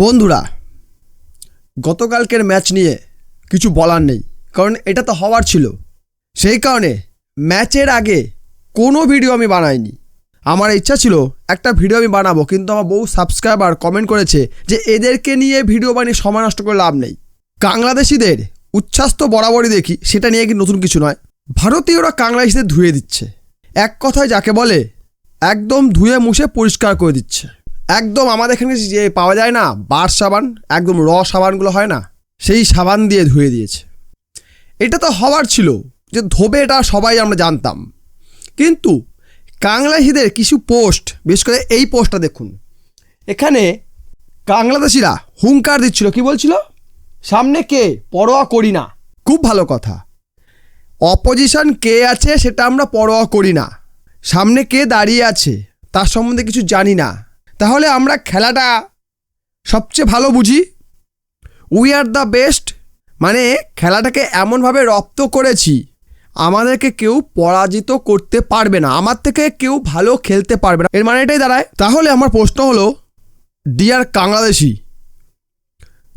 বন্ধুরা, গতকালকের ম্যাচ নিয়ে কিছু বলার নেই, কারণ এটা তো হওয়ার ছিল। সেই কারণে ম্যাচের আগে কোনো ভিডিও আমি বানাইনি। আমার ইচ্ছা ছিল একটা ভিডিও আমি বানাবো, কিন্তু আমার বহু সাবস্ক্রাইবার কমেন্ট করেছে যে এদেরকে নিয়ে ভিডিও বানিয়ে সময় নষ্ট করে লাভ নেই। বাংলাদেশিদের উচ্ছ্বাস তো বরাবরই দেখি, সেটা নিয়ে কি নতুন কিছু নয়। ভারতীয়রা বাংলাদেশিদের ধুয়ে দিচ্ছে। এক কথায় যাকে বলে, একদম ধুয়ে মুছে পরিষ্কার করে দিচ্ছে। একদম আমাদের এখানে যে পাওয়া যায় না, বার সাবান, একদম র সাবানগুলো হয় না, সেই সাবান দিয়ে ধুয়ে দিয়েছে। এটা তো হওয়ার ছিল যে ধোবে এটা সবাই আমরা জানতাম। কিন্তু বাংলাদেশিদের কিছু পোস্ট, বিশেষ করে এই পোস্টটা দেখুন। এখানে বাংলাদেশিরা হুঙ্কার দিচ্ছিল, কি বলছিল? সামনে কে? পরোয়া করি না। খুব ভালো কথা। অপোজিশন কে আছে সেটা আমরা পরোয়া করি না। সামনে কে দাঁড়িয়ে আছে, তার সম্বন্ধে কিছু জানি না। তাহলে আমরা খেলাটা সবচেয়ে ভালো বুঝি। উই আর দ্য বেস্ট মানে খেলাটাকে এমনভাবে রপ্ত করেছি, আমাদেরকে কেউ পরাজিত করতে পারবে না, আমার থেকে কেউ ভালো খেলতে পারবে না। এর মানে এটাই দাঁড়ায়, তাহলে আমার প্রশ্ন হলো ডিয়ার বাংলাদেশি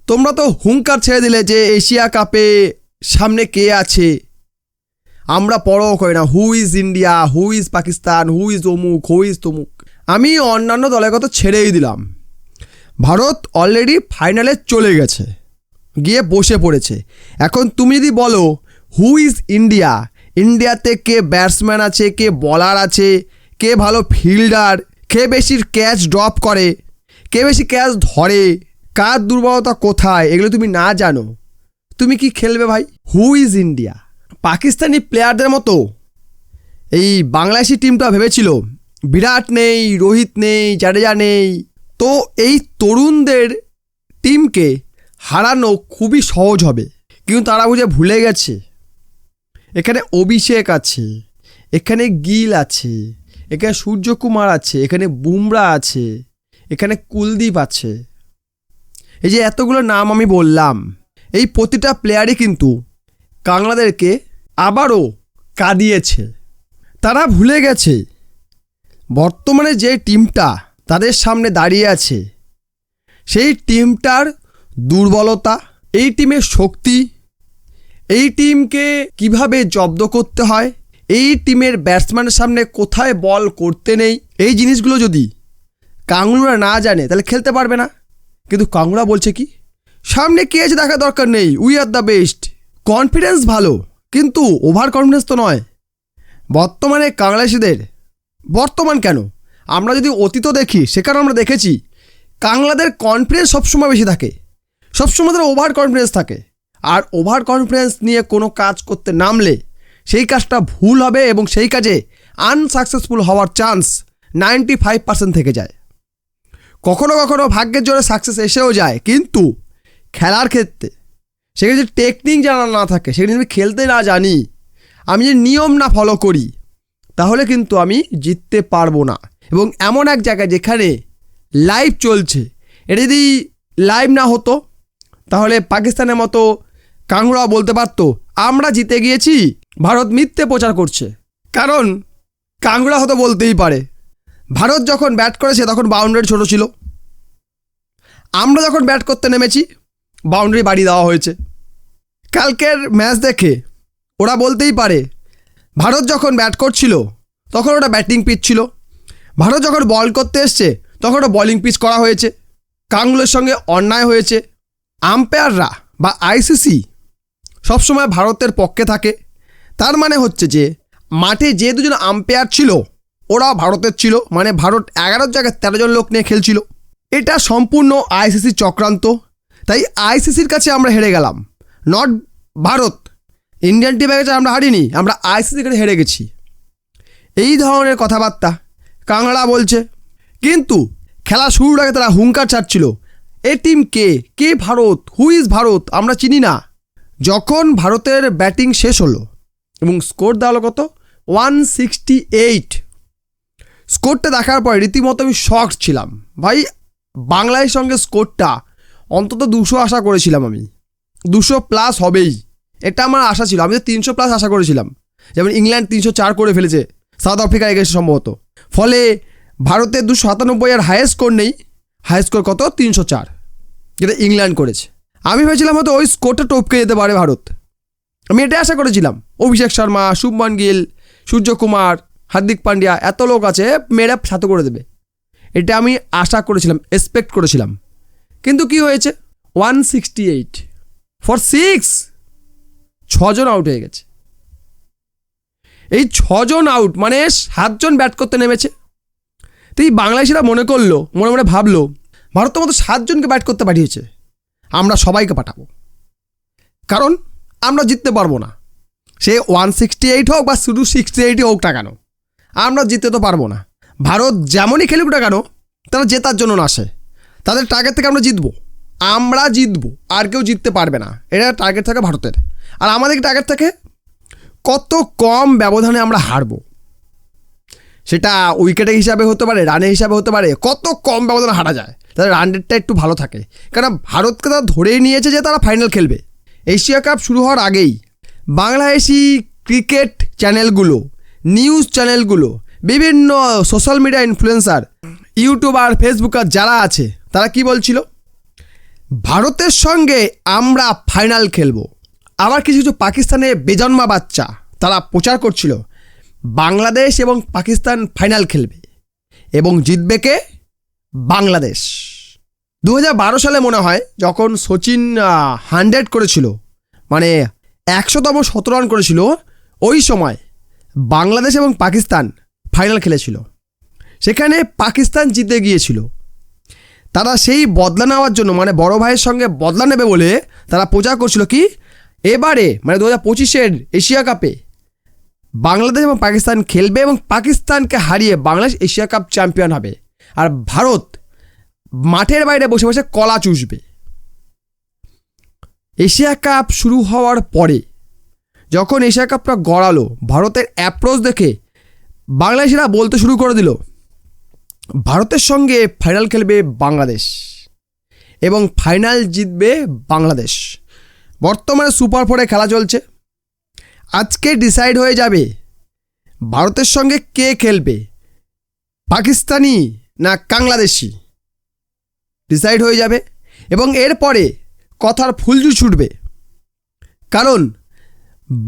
তোমরা তো হুঙ্কার ছেড়ে দিলে যে এশিয়া কাপে সামনে কে আছে? আমরা পরও করি না who is India who is Pakistan who is অমুক হু ইজ তমুক আমি অন্যান্য দলের কথা ছেড়েই দিলাম। ভারত অলরেডি ফাইনালে চলে গেছে, গিয়ে বসে পড়েছে। এখন তুমি যদি বলো হু ইজ ইন্ডিয়া ইন্ডিয়াতে কে ব্যাটসম্যান আছে, কে বলার আছে, কে ভালো ফিল্ডার কে বেশি ক্যাচ ড্রপ করে, কে বেশি ক্যাচ ধরে, কার দুর্বলতা কোথায়, এগুলো তুমি না জানো। তুমি কি খেলবে ভাই? হু ইজ ইন্ডিয়া পাকিস্তানি প্লেয়ারদের মতো। এই বাংলাদেশি টিমটা ভেবেছিল বিরাট নেই, রোহিত নেই, জাডেজা নেই। তো এই তরুণদের টিমকে হারানো খুবই সহজ হবে। কিন্তু তারা বুঝে ভুলে গেছে। এখানে অভিষেক আছে, এখানে গিল আছে, এখানে সূর্যকুমার আছে, এখানে বুমরা আছে, এখানে কুলদীপ আছে। এই যে এতগুলো নাম আমি বললাম, এই প্রতিটা প্লেয়ারই কিন্তু কাংলাদেরকে আবারও কাঁদিয়েছে। তারা ভুলে গেছে বর্তমানে যে টিমটা তাদের সামনে দাঁড়িয়ে আছে, সেই টিমটার দুর্বলতা, এই টিমের শক্তি, এই টিমকে কীভাবে জব্দ করতে হয়, এই টিমের ব্যাটসম্যানের সামনে কোথায় বল করতে নেই, এই জিনিসগুলো যদি কাংড়ুরা না জানে, তাহলে খেলতে পারবে না। কিন্তু কাংড়া বলছে কি, সামনে কে আছে দেখা দরকার নেই we are the best confidence ভালো, কিন্তু ওভার কনফিডেন্স তো নয়। বর্তমানে বাংলাদেশিদের বর্তমান কেন? আমরা যদি অতীত দেখি সেখানে আমরা দেখেছি, কাংলাদের কনফিডেন্স সবসময় বেশি থাকে। সবসময় তাদের ওভার কনফিডেন্স থাকে। আর ওভার কনফিডেন্স নিয়ে কোনো কাজ করতে নামলে, সেই কাজটা ভুল হবে এবং সেই কাজে আনসাকসেসফুল হওয়ার চান্স নাইনটি ফাইভ পার্সেন্ট থেকে যায়। কখনো কখনো ভাগ্যের জোরে সাকসেস এসেও যায়, কিন্তু খেলার ক্ষেত্রে সেখানে যদি টেকনিক জানা না থাকে, সেখানে যদি খেলতে না জানি, আমি যে নিয়ম না ফলো করি তাহলে কিন্তু আমি জিততে পারব না। এবং এমন এক জায়গায় যেখানে লাইভ চলছে, এটা যদি লাইভ না হতো, তাহলে পাকিস্তানের মতো কাংড়া বলতে পারতো, আমরা জিতে গিয়েছি, ভারত মিথ্যে প্রচার করছে। কারণ কাংড়া হয়তো বলতেই পারে। ভারত যখন ব্যাট করেছে, তখন বাউন্ডারি ছোট ছিল। আমরা যখন ব্যাট করতে নেমেছি বাউন্ডারি বাড়ি দেওয়া হয়েছে। কালকের ম্যাচ দেখে ওরা বলতেই পারে ভারত যখন ব্যাট করছিল, তখন ওটা ব্যাটিং পিচ ছিল। ভারত যখন বল করতে এসছে, তখন ওটা বলিং পিচ করা হয়েছে। কাঙ্গুলের সঙ্গে অন্যায় হয়েছে। আম্পায়াররা বা আইসিসি সবসময় ভারতের পক্ষে থাকে। তার মানে হচ্ছে যে, মাঠে যে দুজন আম্পায়ার ছিল ওরা ভারতের ছিল। মানে ভারত এগারো জায়গায় তেরো জন লোক নিয়ে খেলছিল। এটা সম্পূর্ণ আইসিসি চক্রান্ত। তাই আইসিসির কাছে আমরা হেরে গেলাম। নট ভারত ইন্ডিয়ান টিমের কাছে আমরা হারিনি, আমরা আইসিসির কাছে হেরে গেছি। এই ধরনের কথাবার্তা কাংড়া বলছে। কিন্তু খেলা শুরুর আগে তারা হুঙ্কার ছাড়ছিল, এ টিম কে? কে ভারত? Who is Bharat? আমরা চিনি না। যখন ভারতের ব্যাটিং শেষ হলো এবং স্কোর দেওয়া হলো কত? ওয়ান সিক্সটি এইট স্কোরটা দেখার পর রীতিমতো আমি শখ ছিলাম। ভাই বাংলাদেশের সঙ্গে স্কোরটা অন্তত দুশো আশা করেছিলাম আমি। দুশো প্লাস হবেই। এটা আমার আশা ছিল। আমি তো তিনশো প্লাস আশা করেছিলাম। যেমন ইংল্যান্ড তিনশো চার করে ফেলেছে, সাউথ আফ্রিকায় গেছে সম্ভবত। ফলে ভারতের দুশো সাতানব্বই আর হায়েস্ট স্কোর নেই। হাই স্কোর কত? তিনশো চার। যেটা ইংল্যান্ড করেছে। আমি ভেবেছিলাম হয়তো ওই স্কোরটা টপকে যেতে পারে ভারত। আমি এটাই আশা করেছিলাম। অভিষেক শর্মা, শুভমান গিল সূর্যকুমার হার্দিক পান্ডিয়া, এত লোক আছে, মেয়েরা সাথে করে দেবে। এটা আমি আশা করেছিলাম এক্সপেক্ট করেছিলাম। কিন্তু কি হয়েছে? One sixty eight for six ছজন আউট হয়ে গেছে। এই ছজন আউট মানে সাতজন ব্যাট করতে নেমেছে। তো এই বাংলাদেশিরা মনে করল, মনে মনে ভাবলো, ভারত তো মতো সাতজনকে ব্যাট করতে পাঠিয়েছে, আমরা সবাইকে পাঠাবো। কারণ আমরা জিততে পারব না। সে ওয়ান সিক্সটি এইট হোক বা শুধু সিক্সটি এইটই হোক না কেন, আমরা জিততে তো পারব না। ভারত যেমনই খেলুক না কেন, তারা জেতার জন্য না আসে। তাদের টার্গেট থেকে আমরা জিতবো। আমরা জিতবো, আর কেউ জিততে পারবে না। এটা টার্গেট থাকে ভারতের। আর আমাদের টার্গেট থাকে? কত কম ব্যবধানে আমরা হারবো? সেটা উইকেটের হিসাবে হতে পারে রানের হিসাবে হতে পারে, কত কম ব্যবধানে হারা যায়? তাদের রান রেটটা একটু ভালো থাকে। কারণ ভারতকে তারা ধরেই নিয়েছে যে তারা ফাইনাল খেলবে। এশিয়া কাপ শুরু হওয়ার আগেই বাংলাদেশি ক্রিকেট চ্যানেলগুলো নিউজ চ্যানেলগুলো বিভিন্ন social media influencer YouTuber Facebooker যারা আছে, তারা কি বলছিল? ভারতের সঙ্গে আমরা ফাইনাল খেলব। আবার কিছু কিছু পাকিস্তানে বেজন্মা বাচ্চা, তারা প্রচার করছিল, বাংলাদেশ এবং পাকিস্তান ফাইনাল খেলবে এবং জিতবে কে? বাংলাদেশ। দু হাজার বারো সালে মনে হয় যখন সচিন হান্ড্রেড করেছিল মানে একশোতম শতরান রান করেছিল, ওই সময় বাংলাদেশ এবং পাকিস্তান ফাইনাল খেলেছিল। সেখানে পাকিস্তান জিতে গিয়েছিল। তারা সেই বদলা নেওয়ার জন্য মানে বড় ভাইয়ের সঙ্গে বদলা নেবে বলে তারা প্রচার করছিল কি? এবারে মানে দু হাজার পঁচিশের এশিয়া কাপে বাংলাদেশ এবং পাকিস্তান খেলবে এবং পাকিস্তানকে হারিয়ে বাংলাদেশ এশিয়া কাপ চ্যাম্পিয়ন হবে। আর ভারত মাঠের বাইরে বসে বসে কলা চুষবে। এশিয়া কাপ শুরু হওয়ার পরে যখন এশিয়া কাপটা গড়ালো, ভারতের অ্যাপ্রোচ দেখে বাংলাদেশিরা বলতে শুরু করে দিল, ভারতের সঙ্গে ফাইনাল খেলবে বাংলাদেশ এবং ফাইনাল জিতবে বাংলাদেশ। বর্তমানে সুপার ফোরে খেলা চলছে। আজকে ডিসাইড হয়ে যাবে ভারতের সঙ্গে কে খেলবে, পাকিস্তানি না বাংলাদেশি ডিসাইড হয়ে যাবে এবং এরপরে কথার ফুলজু ছুটবে। কারণ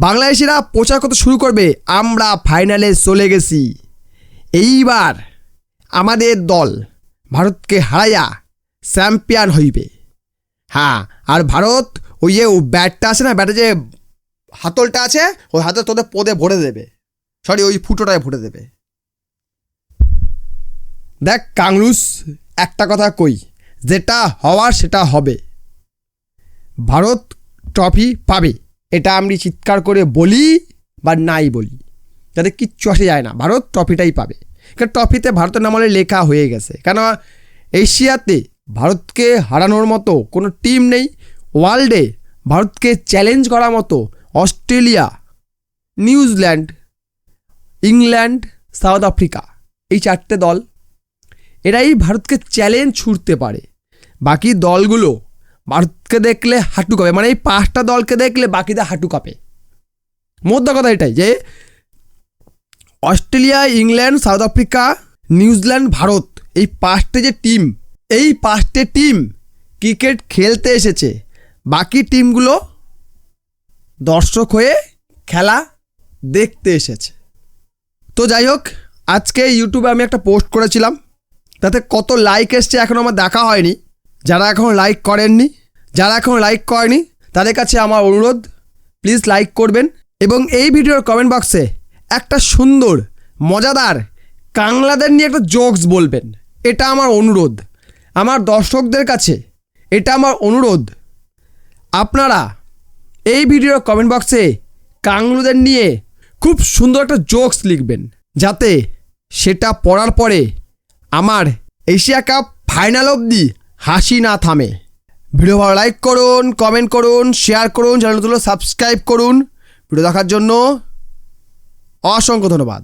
বাংলাদেশিরা প্রচার করতে শুরু করবে, আমরা ফাইনালে চলে গেছি। এইবার আমাদের দল ভারতকে হারাইয়া চ্যাম্পিয়ন হইবে। হ্যাঁ আর ভারত ওই যে ব্যাটটা আছে না, ব্যাটে যে হাতলটা আছে, ওই হাতে তোদের পদে ভরে দেবে। সরি ওই ফুটোটায় ভরে দেবে। দেখ, কাংলুস, একটা কথা কই, যেটা হওয়ার সেটা হবে। ভারত ট্রফি পাবে, এটা আমি চিৎকার করে বলি বা নাই বলি। যাতে কিচ্ছু আসে যায় না, ভারত ট্রফিটাই পাবে। কারণ ট্রফিতে ভারতের নামলে লেখা হয়ে গেছে। কেন, এশিয়াতে ভারতকে হারানোর মতো কোনো টিম নেই ওয়ার্ল্ডে ভারতকে চ্যালেঞ্জ করার মতো Australia, New Zealand, England, South Africa এই চারটে দল, এরাই ভারতকে চ্যালেঞ্জ ছুটতে পারে। বাকি দলগুলো ভারতকে দেখলে হাঁটু কাঁপে মানে এই পাঁচটা দলকে দেখলে বাকিদের হাঁটু কাঁপে। মোদ্দা কথা এটাই যে Australia, England, South Africa, New Zealand, Bharat এই পাঁচটে যে টিম এই পাঁচটে টিম ক্রিকেট খেলতে এসেছে। বাকি টিমগুলো দর্শক হয়ে খেলা দেখতে এসেছে। তো যাই হোক, আজকে ইউটিউবে আমি একটা পোস্ট করেছিলাম, তাতে কত লাইক এসছে এখন আমার দেখা হয়নি। যারা এখন লাইক করেননি, যারা এখন লাইক করেনি, তাদের কাছে আমার অনুরোধ প্লিজ লাইক করবেন এবং এই ভিডিওর কমেন্ট বক্সে একটা সুন্দর, মজাদার কাংলাদের নিয়ে একটা জোকস বলবেন। এটা আমার অনুরোধ। আমার দর্শকদের কাছে এটা আমার অনুরোধ। আপনারা এই ভিডিওর কমেন্ট বক্সে কাংলুদের নিয়ে খুব সুন্দর একটা জোকস লিখবেন, যাতে সেটা পড়ার পরে আমার এশিয়া কাপ ফাইনাল অবধি হাসি না থামে। ভিডিও ভালো লাইক করুন কমেন্ট করুন শেয়ার করুন চ্যানেলগুলো সাবস্ক্রাইব করুন। ভিডিও দেখার জন্য অসংখ্য ধন্যবাদ।